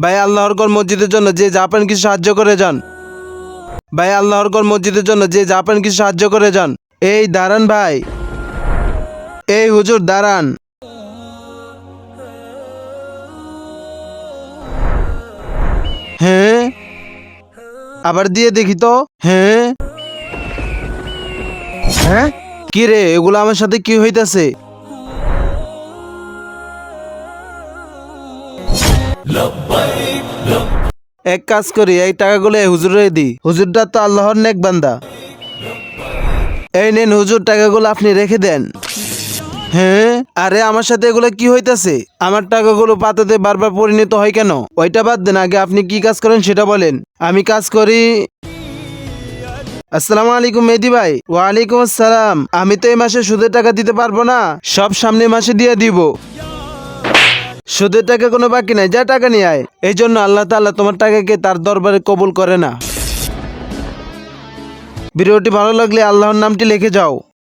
ভাই, আল্লাহর গড় মসজিদের জন্য যে পারেন কিছু সাহায্য করে যান। ভাই, আল্লাহর গড় মসজিদের জন্য যে পারেন কিছু সাহায্য করে যান। এই, দাঁড়ান ভাই। এই, হুজুর, দাঁড়ান। হ্যাঁ? আবার দিয়ে দেখি তো। হ্যাঁ? হ্যাঁ? কি রে, এগুলো আমার সাথে কি হইতাছে? এক কাজ করি, এই টাকাগুলো হুজুরে দি হুজুরটা তো আল্লাহর নেক বান্দা। এই নেন হুজুর, টাকাগুলো আপনি রেখে দেন। হ্যাঁ আরে আমার সাথে এগুলো কি হইতাছে? আমার টাকাগুলো পাতাতে বারবার পরিণত হয় কেন? ওইটা বাদ দেন, আগে আপনি কি কাজ করেন সেটা বলেন। আমি কাজ করি। আসসালামু আলাইকুম মেহেদি ভাই। ওয়ালাইকুম আসসালাম। আমি তো এই মাসে সুদের টাকা দিতে পারব না। সব সামনে মাসে দিয়ে দিব। সুদের টাকা কোনো বাকি নাই, যা টাকা নিয়ে আয়। এই জন্য আল্লাহ তাল্লাহ তোমার টাকাকে তার দরবারে কবুল করে না। ভিডিওটি ভালো লাগলে আল্লাহর নামটি লিখে যাও।